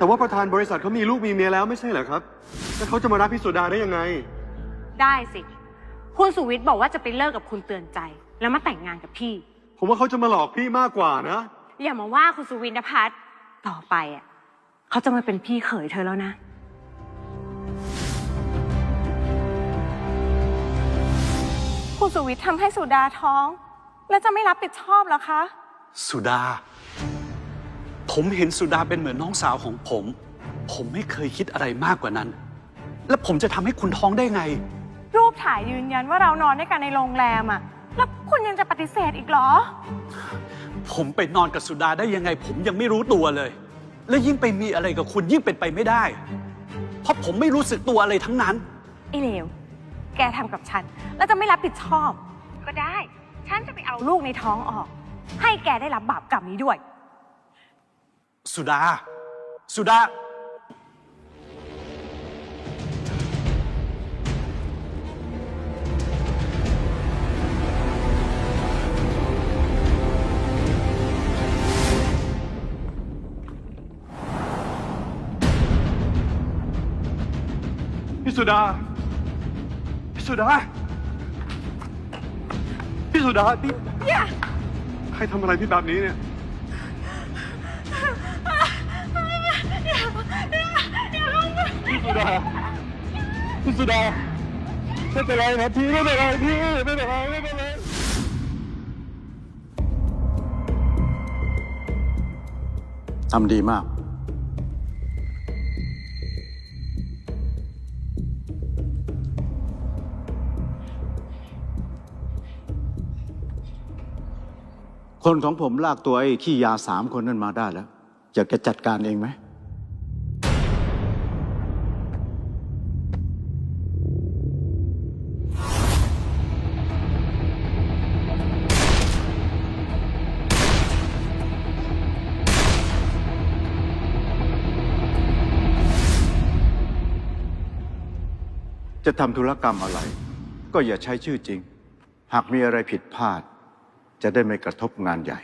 แต่ว่าประธานบริษัทเขามีลูกมีเมียแล้วไม่ใช่เหรอครับ แล้วเขาจะมารับพี่สุดาได้ยังไง ได้สิ คุณสุวิทย์บอกว่าจะไปเลิกกับคุณเตือนใจ แล้วมาแต่งงานกับพี่ ผมว่าเขาจะมาหลอกพี่มากกว่านะ อย่ามาว่าคุณสุวินทพัฒน์ต่อไปอะเขาจะมาเป็นพี่เขยเธอแล้วนะ คุณสุวิทย์ทำให้สุดาท้อง แล้วจะไม่รับผิดชอบเหรอคะ สุดา ผมเห็นสุดาเป็นเหมือนน้องสาวของผม ผมไม่เคยคิดอะไรมากกว่านั้น แล้วผมจะทำให้คุณท้องได้ไง รูปถ่ายยืนยันว่าเรานอนด้วยกันในโรงแรมอะแล้วคุณยังจะปฏิเสธอีกเหรอ ผมไปนอนกับสุดาได้ยังไง ผมยังไม่รู้ตัวเลย และยิ่งไปมีอะไรกับคุณยิ่งเป็นไปไม่ได้ เพราะผมไม่รู้สึกตัวอะไรทั้งนั้น ไอ้เลว แกทำกับฉัน แล้วจะไม่รับผิดชอบ ก็ได้ ฉันจะไปเอาลูกในท้องออก ให้แกได้รับบาปกรรมนี้ด้วย สุดา สุดา พี่สุดา พี่สุดา พี่สุดาพี่ใครทำอะไรพี่แบบนี้เนี่ย สุดาพี่สุดาไม่เป็นไรนะพี่ไม่เป็นไรพี่ไม่เป็นไรไม่เป็นไรทำดีมาก คนของผมลากตัวไอ้ขี้ยาสามคนนั้นมาได้แล้วอยากจะจัดการเองไหม จะทำธุรกรรมอะไร ก็อย่าใช้ชื่อจริง หากมีอะไรผิดพลาด จะได้ไม่กระทบงานใหญ่